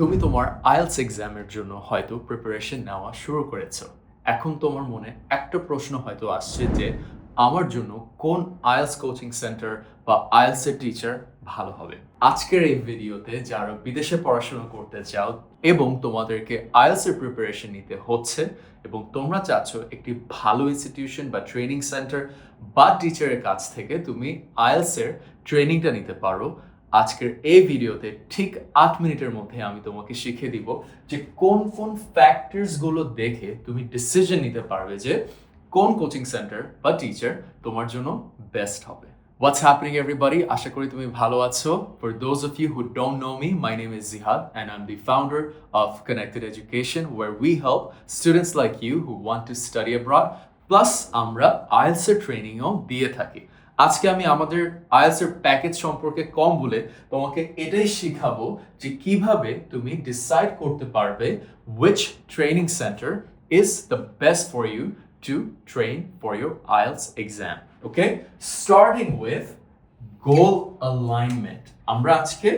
তুমি তোমার আইএলস এক্সামের জন্য হয়তো প্রিপারেশন নেওয়া শুরু করেছ। এখন তোমার মনে একটা প্রশ্ন হয়তো আসছে যে, আমার জন্য কোন আইএলস কোচিং সেন্টার বা আইএলস এর টিচার ভালো হবে? আজকের এই ভিডিওতে যারা বিদেশে পড়াশোনা করতে চাও এবং তোমাদেরকে আইএলস এর প্রিপারেশন নিতে হচ্ছে এবং তোমরা চাচ্ছ একটি ভালো ইনস্টিটিউশন বা ট্রেনিং সেন্টার বা টিচারের কাছ থেকে তুমি আইএলস এর ট্রেনিংটা নিতে পারো আজকের এই ভিডিওতে ঠিক আট মিনিটের মধ্যে আমি তোমাকে শিখিয়ে দিব যে কোন কোন ফ্যাক্টরসগুলো দেখে তুমি ডিসিশন নিতে পারবে যে কোন কোচিং সেন্টার বা টিচার তোমার জন্য বেস্ট হবে What's happening everybody? আশা করি তুমি ভালো আছো. For those of you who don't know me, my name is Zihad and I'm the founder of Connected Education where we help students like you who want to study abroad plus আমরা IELTS এর ট্রেনিংও দিয়ে থাকি. আজকে আমি আমাদের IELTS এর package সম্পর্কে কম বলে তোমাকে এটাই শিখাবো যে কীভাবে তুমি ডিসাইড করতে পারবে which training centre is the best for you to train for your IELTS exam okay starting with goal alignment আমরা আজকে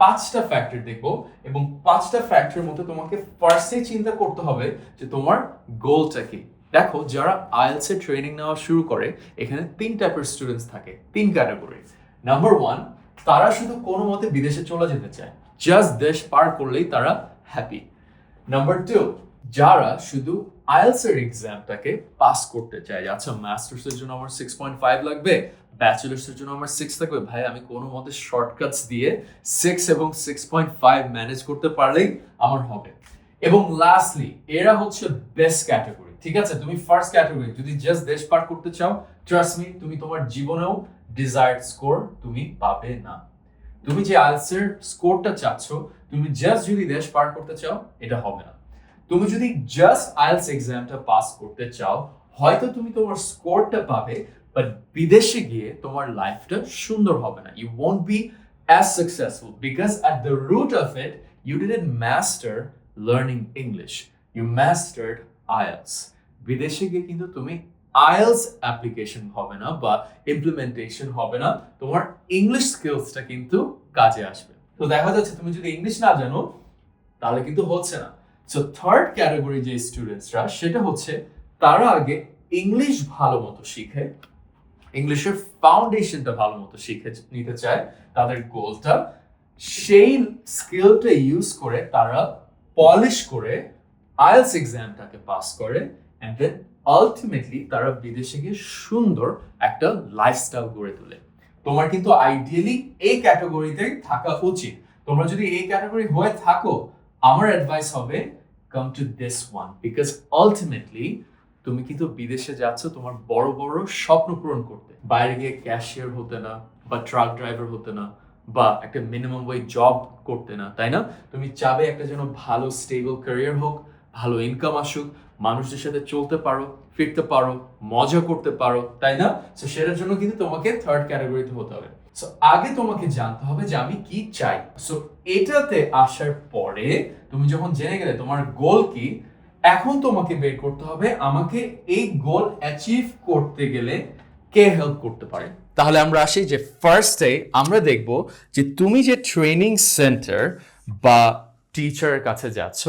পাঁচটা ফ্যাক্টর দেখব এবং পাঁচটা ফ্যাক্টরের মধ্যে তোমাকে ফার্স্টে চিন্তা করতে হবে যে তোমার গোলটা কি। দেখো, যারা আইএলস ট্রেনিং নেওয়া শুরু করে, এখানে তিন টাইপের স্টুডেন্টস থাকে, তিন ক্যাটাগরি নাম্বার ওয়ান তারা শুধু কোনো মতে বিদেশে চলে যেতে চায় জাস্ট দেশ পার করলেই তারা হ্যাপি নাম্বার টু যারা শুধু আইএলস এর এক্সামটাকে পাস করতে চায় আচ্ছা মাস্টার্স এর জন্য আমার সিক্স পয়েন্ট ফাইভ লাগবে ব্যাচেলার্স এর জন্য আমার সিক্স লাগবে, ভাই, আমি কোনো মতে শর্টকাটস দিয়ে সিক্স এবং সিক্স পয়েন্ট ফাইভ ম্যানেজ করতে পারলেই আমার হবে। এবং লাস্টলি এরা হচ্ছে বেস্ট ক্যাটাগরি ঠিক আছে, তুমি ফার্স্ট ক্যাটাগরি যদি জাস্ট দেশ পার করতে চাও ট্রাস্ট মি তুমি তোমার জীবনেও ডিজায়ার্ড স্কোর তুমি পাবে না। তুমি যে আইএলস এর স্কোরটা চাচ্ছ, তুমি জাস্ট যদি দেশ পার করতে চাও, এটা হবে না। তুমি যদি জাস্ট আইএলস এক্সামটা পাস করতে চাও, হয়তো তুমি তোমার স্কোরটা পাবে বাট বিদেশে গিয়ে তোমার লাইফটা সুন্দর হবে না। You won't be as successful because at the root of it you didn't master learning English you mastered IELTS বিদেশে গিয়ে কিন্তু তুমি আইএলস অ্যাপ্লিকেশন হবে না বা ইমপ্লিমেন্টেশন হবে না, তোমার ইংলিশ স্কিলসটা কিন্তু কাজে আসবে। তো দেখা যাচ্ছে তুমি যদি ইংলিশ না জানো, তাহলে কিন্তু হচ্ছে না। সো থার্ড ক্যাটাগরি যে স্টুডেন্টসরা সেটা হচ্ছে তারা আগে ইংলিশ ভালো মতো শিখে ইংলিশের ফাউন্ডেশনটা ভালো মতো শিখে নিতে চায়, তাদের গোলটা সেই স্কিলটা ইউজ করে তারা পলিশ করে আইএলস এক্সামটাকে পাস করে অ্যান্ড দেন আলটিমেটলি তারা বিদেশে গিয়ে সুন্দর একটা লাইফস্টাইল গড়ে তোলে। তোমার কিন্তু আইডিয়ালি এই ক্যাটাগরিতে থাকা উচিত। তোমরা যদি এই ক্যাটাগরি হয়ে থাকো, আমার অ্যাডভাইস হবে come to this one because ultimately তুমি কিন্তু বিদেশে যাচ্ছ, তোমার বড় বড় স্বপ্ন পূরণ করতে। বাইরে গিয়ে ক্যাশিয়ার হতে না, বা ট্রাক ড্রাইভার হতে না, বা একটা মিনিমাম ওয়ে জব করতে না, তাই না? তুমি চাবে একটা যেন ভালো স্টেবল ক্যারিয়ার হোক ভালো ইনকাম আসুক, মানুষদের সাথে চলতে পারো, ফিরতে পারো, মজা করতে পারো, তাই না? তো সেটার জন্য কিন্তু তোমাকে থার্ড ক্যাটাগরিতে হতে হবে। সো আগে তোমাকে জানতে হবে যে আমি কি চাই। সো এটাতে আসার পরে তুমি যখন জেনে গেলে তোমার গোল কি, এখন তোমাকে বের করতে হবে আমাকে এই গোল অ্যাচিভ করতে গেলে কে হেল্প করতে পারে? তাহলে আমরা আসি যে ফার্স্টে আমরা দেখব যে তুমি যে ট্রেনিং সেন্টার বা টিচারের কাছে যাচ্ছ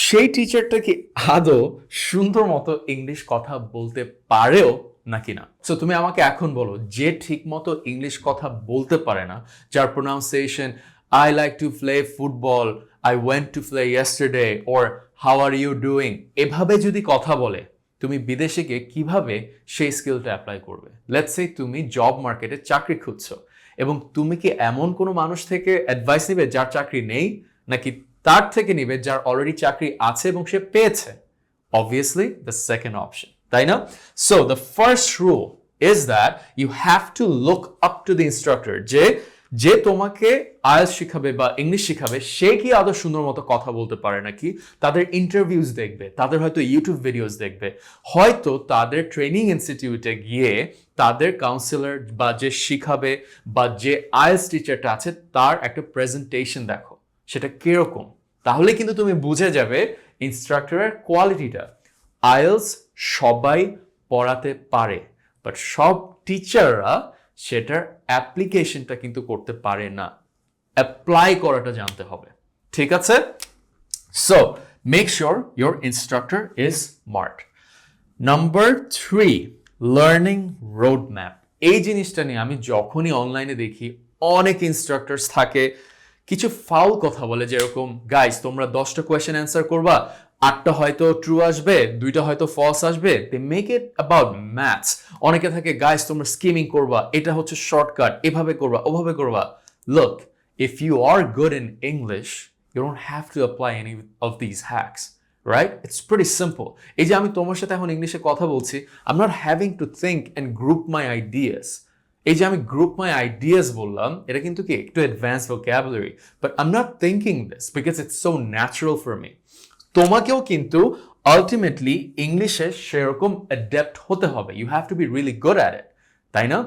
সেই টিচারটা কি আদৌ সুন্দর মতো ইংলিশ কথা বলতে পারেও নাকি না? সো তুমি আমাকে এখন বলো, যে ঠিক মতো ইংলিশ কথা বলতে পারে না, যার pronunciation I like to play football I went to play yesterday or how are you doing এভাবে যদি কথা বলে, তুমি বিদেশে গিয়ে কীভাবে সেই স্কিলটা অ্যাপ্লাই করবে? লেটস সে তুমি জব মার্কেটে চাকরি খুঁজছো, এবং তুমি কি এমন কোনো মানুষ থেকে অ্যাডভাইস নিবে যার চাকরি নেই, নাকি তার থেকে নিবে যার অলরেডি চাকরি আছে এবং সে পেয়েছে। অবভিয়াসলি দ্য সেকেন্ড অপশন তাই না? So the first rule is that you have to look up to the instructor যে যে তোমাকে আয়েলস শিখাবে বা ইংলিশ শিখাবে, সে কি আদৌ সুন্দর মতো কথা বলতে পারে নাকি? তাদের ইন্টারভিউজ দেখবে, তাদের হয়তো ইউটিউব ভিডিওস দেখবে। হয়তো তাদের ট্রেনিং ইনস্টিটিউটে গিয়ে তাদের কাউন্সিলর বা যে শিখাবে বা যে আয়েলস টিচারটা আছে, তার একটা প্রেজেন্টেশন দেখো। সেটা কীরকম? তাহলে কিন্তু তুমি বুঝে যাবে ইনস্ট্রাক্টরের কোয়ালিটিটা আয়েলস সবাই পড়াতে পারে বাট সব টিচাররা সেটার অ্যাপ্লিকেশনটা কিন্তু করতে পারে না। অ্যাপ্লাই করাটা জানতে হবে, ঠিক আছে? So make sure your instructor is smart number three learning road map এই জিনিসটা নিয়ে আমি যখনই অনলাইনে দেখি, অনেক ইনস্ট্রাক্টরস থাকে কিছু ফাউল কথা বলে যেরকম গাইস তোমরা দশটা কোয়েশ্চেন অ্যান্সার করবা, আটটা হয়তো ট্রু আসবে, দুইটা হয়তো ফলস আসবে they make it about maths অনেকে থাকে গাইস তোমরা স্কিমিং করবা, এটা হচ্ছে শর্টকাট এভাবে করবা, ওভাবে করবা। Look if you are good in English you don't have to apply any of this hacks right it's pretty simple এই যে আমি তোমার সাথে এখন ইংলিশে কথা বলছি I am not having to think and group my ideas এই যে আমি গ্রুপ মাই আইডিয়াস বললাম, এটা কিন্তু কি একটু advance vocabulary but I am not thinking this because it's so natural for me তোমাকেও কিন্তু আলটিমেটলি ইংলিশে সেরকম অ্যাডাপ্ট হতে হবে। You have to be really good at it তাই না?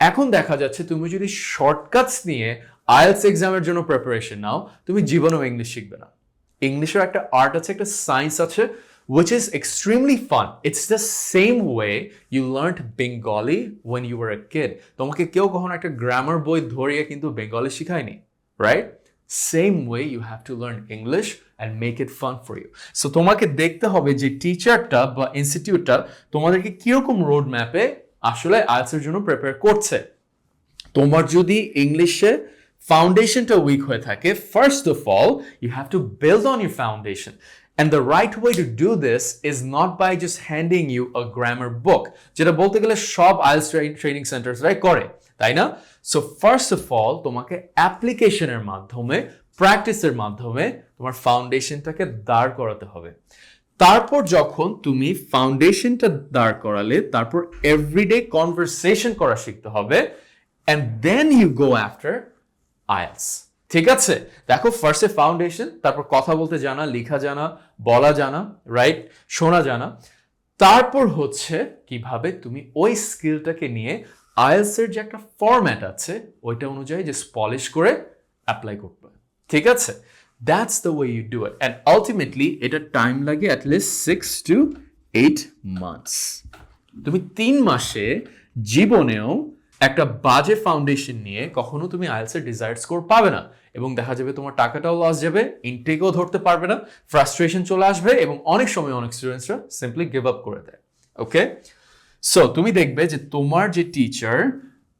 এখন দেখা যাচ্ছে তুমি যদি শর্টকাটস নিয়ে আইএলস এক্সামের জন্য প্রিপারেশন নাও, তুমি জীবনেও ইংলিশ শিখবে না। ইংলিশের একটা আর্ট আছে, একটা সায়েন্স আছে which is extremely fun. It's the same way you learned Bengali when you were a kid. তোমাকে কেউ কখনো একটা গ্রামার বই ধরিয়ে কিন্তু Bengali শিখায়নি right same way you have to learn English and make it fun for you so তোমাকে দেখতে হবে যে টিচারটা বা ইনস্টিটিউটটা তোমাদেরকে কীরকম রোড ম্যাপে আসলে আইএলসের জন্য প্রিপেয়ার করছে তোমার যদি ইংলিশে ফাউন্ডেশনটা উইক হয়ে থাকে first of all you have to build on your foundation And the right way to do this is not by just handing you a grammar book, যেটা বলতে গেলে সব আইএলস ট্রেনিং সেন্টার্সরাই করে, তাই না? সো ফার্স্ট অফ অল তোমাকে অ্যাপ্লিকেশনের মাধ্যমে প্র্যাকটিসের মাধ্যমে তোমার ফাউন্ডেশনটাকে দাঁড় করাতে হবে। তারপর যখন তুমি ফাউন্ডেশনটা দাঁড় করালে, তারপর এভরিডে কনভারসেশন করা শিখতে হবে and then you go after IELTS ঠিক আছে? দেখো ফার্স্টে ফাউন্ডেশন তারপর কথা বলতে জানা, লেখা জানা, বলা জানা রাইট শোনা জানা। তারপর হচ্ছে কীভাবে তুমি ওই স্কিলটাকে নিয়ে আইএলস এর যে একটা ফরম্যাট আছে, ওইটা অনুযায়ী যে পলিশ করে অ্যাপ্লাই করতে ঠিক আছে? That's the way you do it and ultimately এটা টাইম লাগে at least six to eight months তুমি তিন মাসে জীবনেও একটা বাজে ফাউন্ডেশন নিয়ে কখনো তুমি আইএলসের ডিজায়ার্ড স্কোর পাবে না এবং দেখা যাবে তোমার টাকাটাও লস যাবে ইনটেকও ধরতে পারবে না ফ্রাস্ট্রেশন চলে আসবে এবং অনেক সময় অনেক স্টুডেন্টসরা সিম্পলি গিভ আপ করে দেয় ওকে সো তুমি দেখবে যে তোমার যে টিচার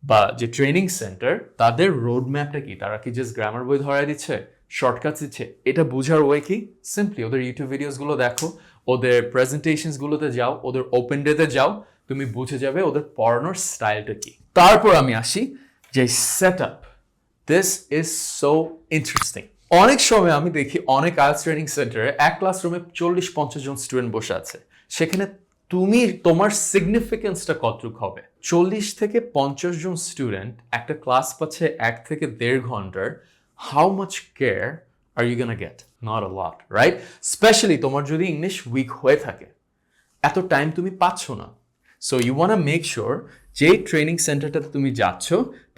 বা যে ট্রেনিং সেন্টার তাদের রোড ম্যাপটা কি? তারা কি জাস্ট গ্রামার বই ধরাই দিচ্ছে শর্টকাট দিচ্ছে? এটা বোঝার ওয়ে কি? সিম্পলি ওদের ইউটিউব ভিডিওসগুলো দেখো, ওদের প্রেজেন্টেশনসগুলোতে যাও, ওদের ওপেন ডেতে যাও, তুমি বুঝে যাবে ওদের পড়ানোর স্টাইলটা কি। তারপর আমি আসি যে set up this is so interesting অনেক সময় আমি দেখি অনেক আইএলস ট্রেনিং সেন্টারে এক ক্লাসরুমে চল্লিশ পঞ্চাশ জন স্টুডেন্ট বসে আছে। সেখানে তুমি, তোমার সিগনিফিকেন্সটা কতটুক হবে? চল্লিশ থেকে পঞ্চাশ জন স্টুডেন্ট একটা ক্লাস পাচ্ছে এক থেকে দেড় ঘণ্টার how much care are you gonna get not a lot right specially তোমার যদি ইংলিশ উইক হয়ে থাকে, এত টাইম তুমি পাচ্ছ না। So you want make sure যে ট্রেনিং সেন্টারটাতে তুমি যাচ্ছ,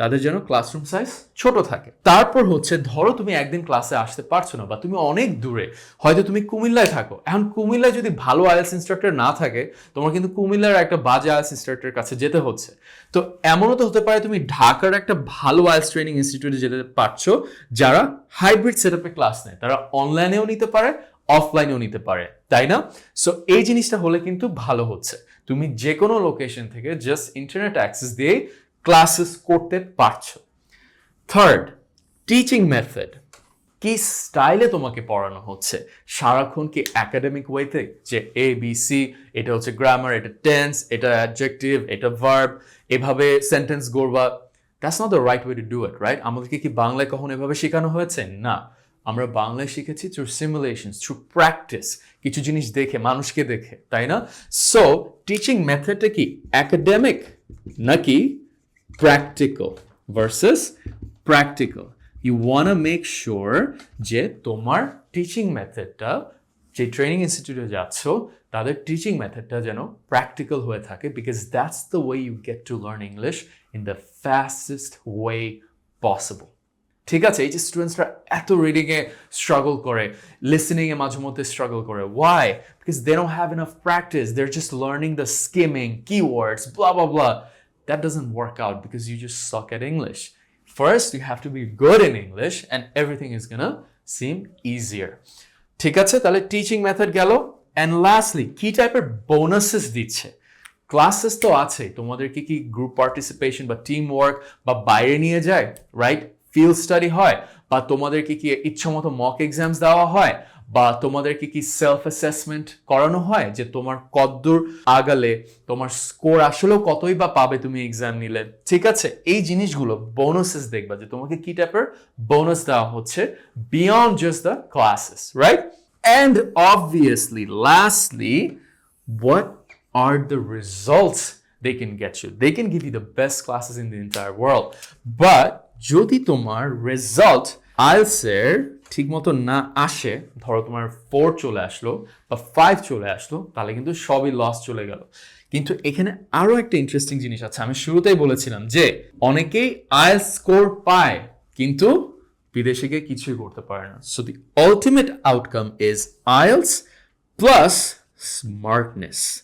তাদের যেন ক্লাসরুম সাইজ ছোট থাকে। তারপর হচ্ছে ধরো তুমি একদিন ক্লাসে আসতে পারছ না বা তুমি অনেক দূরে, হয়তো তুমি কুমিল্লায় থাকো। এখন কুমিল্লায় যদি ভালো আইএলস ইনস্ট্রাক্টর না থাকে, তোমার কিন্তু কুমিল্লার একটা বাজে আইএলস ইনস্ট্রাক্টরের কাছে যেতে হচ্ছে। তো এমনও তো হতে পারে তুমি ঢাকার একটা ভালো আইএলস ট্রেনিং ইনস্টিটিউটে যেতে পারছ, যারা হাইব্রিড সেট ক্লাস নেয়। তারা অনলাইনেও নিতে পারে অফলাইনেও নিতে পারে, তাই না? সো এই জিনিসটা হলে কিন্তু ভালো হচ্ছে। তুমি যে কোনো লোকেশন থেকে জাস্ট ইন্টারনেট অ্যাক্সেস দিয়ে ক্লাসেস করতে পারছ। থার্ড টিচিং মেথড কি স্টাইলে তোমাকে পড়ানো হচ্ছে? সারাক্ষণ কি একাডেমিক ওয়েতে যে এ বি সি এটা হচ্ছে গ্রামার এটা টেন্স এটা অ্যাডজেক্টিভ এটা ভার্ব এভাবে sentence গড়বা। That's not the right way to do it right আমাদেরকে কি বাংলায় কখন এভাবে শেখানো হয়েছে? না। আমরা বাংলায় শিখেছি থ্রু সিমুলেশন থ্রু প্র্যাকটিস কিছু জিনিস দেখে, মানুষকে দেখে, তাই না? সো টিচিং মেথডটা কি? একাডেমিক নাকি practical versus practical you want make sure যে তোমার টিচিং মেথডটা যে ট্রেনিং ইনস্টিটিউটে যাচ্ছ, তাদের টিচিং মেথডটা যেন প্র্যাকটিক্যাল হয়ে থাকে because that's the way you get to learn English in the fastest way possible ঠিক আছে, এই যে স্টুডেন্টসরা এত রিডিংয়ে স্ট্রাগল করে লিসনিংয়ে মাঝে মধ্যে স্ট্রাগল করে। Why because they don't have enough practice they are just learning the skimming keywords, blah blah blah. That doesn't work out because you just suck at english. First, you have to be good in english and everything is gonna seem easier ঠিক আছে, তাহলে teaching method গেল। And lastly কি টাইপের bonuses দিচ্ছে? Classes তো আছে তোমাদেরকে কি গ্রুপ পার্টিসিপেশন বা টিম ওয়ার্ক বা বাইরে নিয়ে যায়? রাইট ফিল্ড স্টাডি হয়, বা তোমাদেরকে কি ইচ্ছা মতো মক এক্সামস দেওয়া হয়, বা তোমাদেরকে কি সেলফ অ্যাসেসমেন্ট করানো হয় যে তোমার কদ্দূর আগালে তোমার স্কোর আসলেও কতই বা পাবে তুমি এক্সাম নিলে? ঠিক আছে, এই জিনিসগুলো বোনাসেস দেখবা যে তোমাকে কি টাইপের বোনাস দেওয়া হচ্ছে beyond just the classes right and obviously lastly what are the results they can get you? They can give you the best classes in the entire world. But যদি তোমার রেজাল্ট আইলসের ঠিক মতো না আসে, ধরো তোমার ফোর চলে আসলো বা ফাইভ চলে আসলো, তাহলে কিন্তু সবই লস চলে গেল। কিন্তু এখানে আরও একটা ইন্টারেস্টিং জিনিস আছে। আমি শুরুতেই বলেছিলাম যে, অনেকেই আইএল স্কোর পায়, কিন্তু বিদেশে গিয়ে কিছুই করতে পারে না। So the ultimate outcome is IELTS plus smartness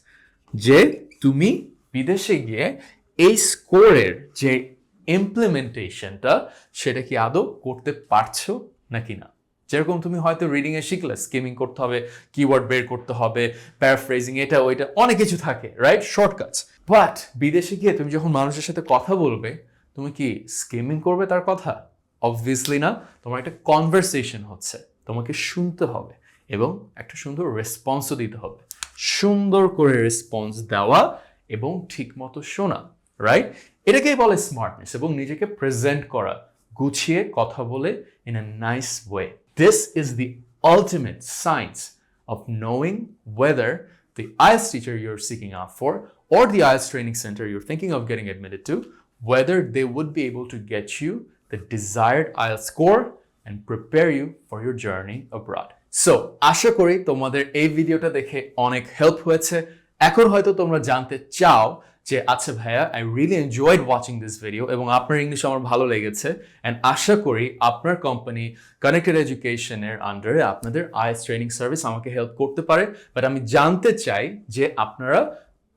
যে তুমি বিদেশে গিয়ে এই স্কোরের যে ইমপ্লিমেন্টেশনটা সেটা কি আদৌ করতে পারছ নাকি না? যেরকম তুমি হয়তো রিডিং এ শিখলে স্কিমিং করতে হবে কিওয়ার্ড বের করতে হবে প্যারাফ্রেজিং এটা, ওইটা, অনেক কিছু থাকে রাইট শর্টকাটস বাট বিদেশে গিয়ে তুমি যখন মানুষের সাথে কথা বলবে, তুমি কি স্কিমিং করবে তার কথা? অবভিয়াসলি না। তোমার একটা কনভারসেশন হচ্ছে। তোমাকে শুনতে হবে এবং একটা সুন্দর রেসপন্সও দিতে হবে। সুন্দর করে রেসপন্স দেওয়া এবং ঠিকমতো শোনা রাইট এটাকেই বলে স্মার্টনেস এবং নিজেকে প্রেজেন্ট করা গুছিয়ে কথা বলে in a nice way this is the ultimate science of knowing whether the IELTS teacher you're seeking out for or the IELTS training center you're thinking of getting admitted to, whether they would be able to get you the desired IELTS score and prepare you for your journey abroad. So আশা করি তোমাদের এই ভিডিওটা দেখে অনেক help হয়েছে এখন হয়তো তোমরা জানতে চাও যে আচ্ছা ভাইয়া I really enjoyed watching this video এবং আপনার ইংলিশ আমার ভালো লেগেছে অ্যান্ড আশা করি আপনার কোম্পানি কানেক্টেড এডুকেশনের আন্ডারে আপনাদের আইএস ট্রেনিং সার্ভিস আমাকে হেল্প করতে পারে। বাট আমি জানতে চাই যে, আপনারা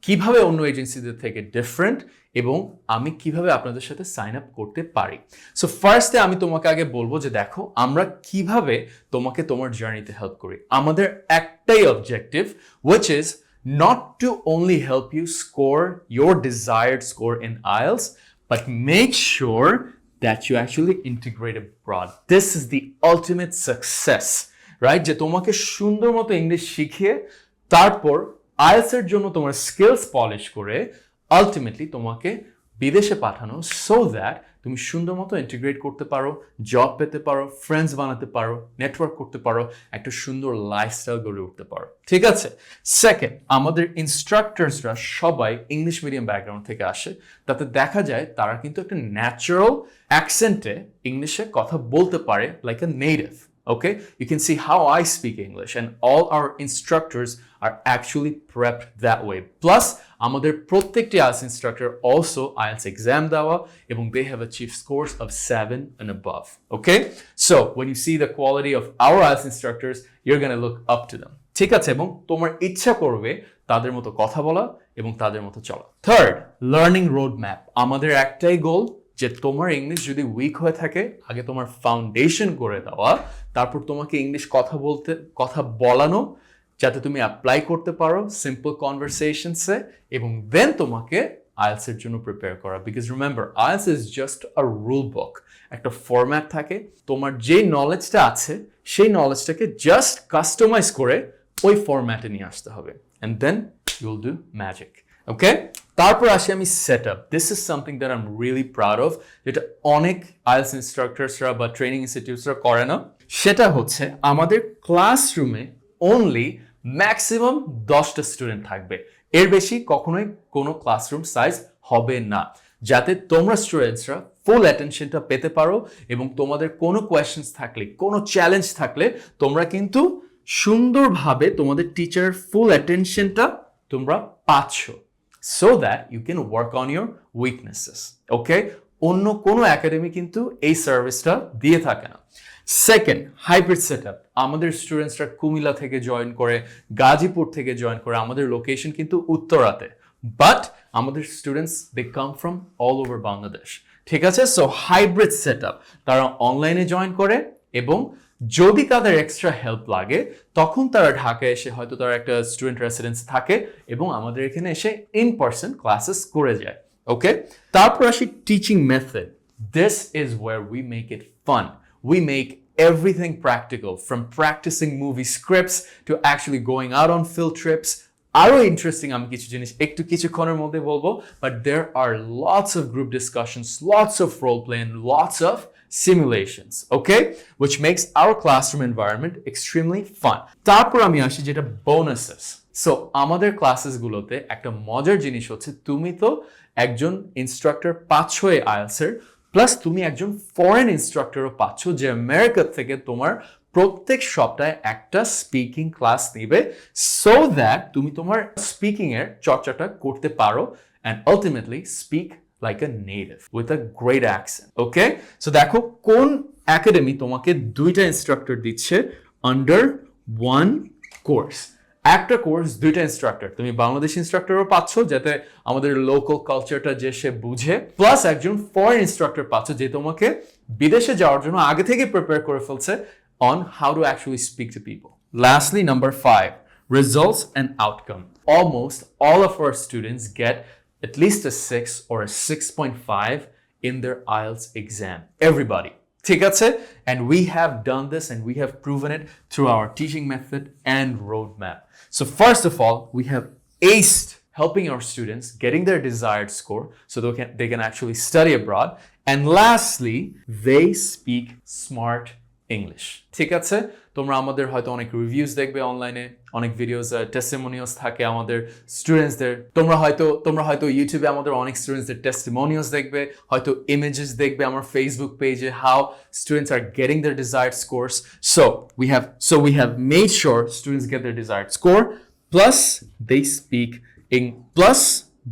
কীভাবে অন্য এজেন্সিদের থেকে ডিফারেন্ট এবং আমি কীভাবে আপনাদের সাথে সাইন আপ করতে পারি? সো ফার্স্টে আমি তোমাকে আগে বলব যে, দেখো, আমরা কীভাবে তোমাকে তোমার জার্নিতে হেল্প করি। আমাদের একটাই objective which is not to only help you score your desired score in IELTS, but make sure that you actually integrate abroad. This is the ultimate success, right? যে তোমাকে সুন্দর মতো ইংলিশ শিখিয়ে তারপর আইএলস এর জন্য তোমার স্কিলস পলিশ করে আলটিমেটলি তোমাকে বিদেশে পাঠানো সো দ্যাট তুমি সুন্দর মতো ইন্টিগ্রেট করতে পারো জব পেতে পারো ফ্রেন্ডস বানাতে পারো নেটওয়ার্ক করতে পারো একটা সুন্দর লাইফস্টাইল গড়ে উঠতে পারো। ঠিক আছে? সেকেন্ড আমাদের ইনস্ট্রাক্টরসরা সবাই ইংলিশ মিডিয়াম ব্যাকগ্রাউন্ড থেকে আসে। তাতে দেখা যায় তারা কিন্তু একটা ন্যাচারাল অ্যাকসেন্টে ইংলিশে কথা বলতে পারে like a native Okay, you can see how I speak English, and all our instructors are actually prepped that way. Plus, আমাদের প্রত্যেকটি IELTS instructor also IELTS exam দেওয়া এবং they have achieve scores of seven and above okay so when you see the quality of our IELTS instructors your gonna look up to them ঠিক আছে, এবং তোমার ইচ্ছা করবে তাদের মতো কথা বলা এবং তাদের মতো চলা। থার্ড লার্নিং রোড ম্যাপ আমাদের একটাই গোল যে তোমার ইংলিশ যদি উইক হয়ে থাকে, আগে তোমার ফাউন্ডেশন করে দেওয়া, তারপর তোমাকে ইংলিশ কথা বলতে, কথা বলানো যাতে তুমি অ্যাপ্লাই করতে পারো সিম্পল কনভারসেশনসে এবং দেন তোমাকে আইএলস এর জন্য প্রিপেয়ার করা। Because remember IELTS is just a rule book একটা ফরম্যাট থাকে। তোমার যে নলেজটা আছে, সেই নলেজটাকে জাস্ট কাস্টমাইজ করে ওই ফরম্যাটে নিয়ে আসতে হবে। And then you'll do magic okay তারপর আসি আমি set up this is something that I'm really proud of যেটা অনেক আইএলস ইনস্ট্রাক্টরসরা বা ট্রেনিং ইনস্টিটিউটসরা করে না। সেটা হচ্ছে আমাদের ক্লাসরুমে অনলি ম্যাক্সিমাম দশটা স্টুডেন্ট থাকবে। এর বেশি কখনোই কোনো ক্লাসরুম সাইজ হবে না। যাতে তোমরা স্টুডেন্টসরা ফুল অ্যাটেনশনটা পেতে পারো এবং তোমাদের কোনো কোয়েশ্চেন্স থাকলে, কোনো চ্যালেঞ্জ থাকলে, তোমরা কিন্তু সুন্দরভাবে তোমাদের টিচারের ফুল অ্যাটেনশনটা তোমরা পাচ্ছ। So that you can work on your weaknesses okay অন্য কোনো একাডেমি কিন্তু এই সার্ভিসটা দিয়ে থাকে না। সেকেন্ড হাইব্রিড সেট আমাদের স্টুডেন্টসরা কুমিল্লা থেকে জয়েন করে, গাজীপুর থেকে জয়েন করে, আমাদের লোকেশন কিন্তু উত্তরাতে। বাট আমাদের students they come from all over Bangladesh ঠিক আছে? সো হাইব্রিড সেট তারা অনলাইনে জয়েন করে এবং যদি তাদের এক্সট্রা হেল্প লাগে, তখন তারা ঢাকায় এসে হয়তো তারা একটা স্টুডেন্ট রেসিডেন্স থাকে এবং আমাদের এখানে এসে ইন পার্সন ক্লাসেস করে যায়। ওকে তারপর আসি teaching method this is where we make it fun we make everything practical, from practicing movie scripts to actually going out on field trips. আরও ইন্টারেস্টিং আমি কিছু জিনিস একটু কিছুক্ষণের মধ্যে বলব but there are lots of group discussions lots of role play and lots of simulations, okay? Which makes our classroom environment extremely fun. তারপর আমি আসি যেটা বোনাসেস সো আমাদের ক্লাসেসগুলোতে একটা মজার জিনিস হচ্ছে তুমি তো একজন ইনস্ট্রাক্টর পাচ্ছ এই আইএলসের প্লাস তুমি একজন ফরেন ইনস্ট্রাক্টরও পাচ্ছ যে আমেরিকা থেকে তোমার প্রত্যেক সপ্তাহে একটা স্পিকিং ক্লাস নিবে সো দ্যাট তুমি তোমার স্পিকিং এর চর্চাটা করতে পারো and ultimately speak like a native with a great accent okay so দেখো, কোন একাডেমি তোমাকে দুইটা ইনস্ট্রাক্টর দিচ্ছে আন্ডার ওয়ান কোর্স একটা কোর্স দুইটা ইনস্ট্রাক্টর তুমি বাংলাদেশ ইনস্ট্রাক্টরও পাচ্ছ যাতে আমাদের লোকাল কালচারটা যে সে বুঝে প্লাস একজন ফরেন ইনস্ট্রাক্টর পাচ্ছ যে তোমাকে বিদেশে যাওয়ার জন্য আগে থেকে প্রিপেয়ার করে ফেলছে on how to actually speak to people. Lastly, number five, results and outcome. Almost all of our students get at least a 6 or a 6.5 in their IELTS exam. Everybody. ঠিক আছে? And we have done this and we have proven it through our teaching method and roadmap. So first of all, we have aced helping our students getting their desired score so they can, they can actually study abroad. And lastly, they speak smart English ঠিক আছে? তোমরা আমাদের হয়তো অনেক reviews দেখবে অনলাইনে অনেক videos testimonials থাকে আমাদের স্টুডেন্টসদের তোমরা হয়তো তোমরা হয়তো ইউটিউবে আমাদের অনেক স্টুডেন্টসদের টেস্টিমোনিয়ালস দেখবে, হয়তো ইমেজেস দেখবে আমার ফেসবুক পেজে how students are getting their desired scores so we have so we have made sure students get their desired score plus they speak ইং plus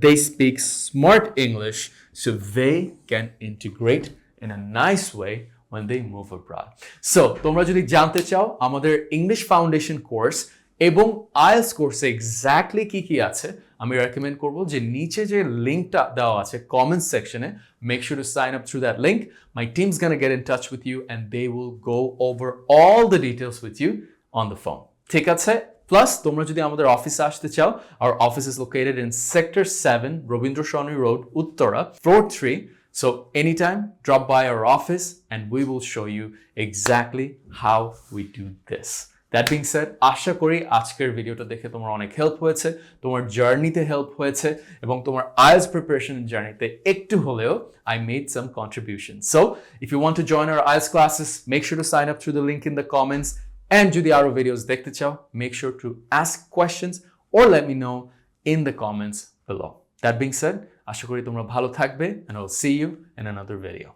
they speak smart English, so they can integrate in a nice way when they move abroad. So, তোমরা যদি জানতে চাও আমাদের English foundation course এবং IELTS কোর্সে exactly কি কি আছে আমি রেকমেন্ড করব যে নিচে যে লিঙ্কটা দেওয়া আছে কমেন্ট সেকশনে make sure to sign up through that link my team's gonna get in touch with you and they will go over all the details with you on the phone ঠিক আছে? প্লাস তোমরা যদি আমাদের অফিসে আসতে চাও আর office is located in sector seven Rabindra Sarani road Uttara floor three So anytime, drop by our office and we will show you exactly how we do this. That being said আশা করি আজকের ভিডিওটা দেখে তোমার অনেক help হয়েছে তোমার জার্নিতে হেল্প হয়েছে এবং তোমার আইএলস প্রিপারেশন জার্নিতে একটু হলেও I made some contribution so if you want to join our IELTS classes make sure to sign up through the link in the comments and যদি আরও ভিডিওস দেখতে চাও make sure to ask questions or let me know in the comments below that being said আশা করি তোমরা ভালো থাকবে and I'll see you in another video.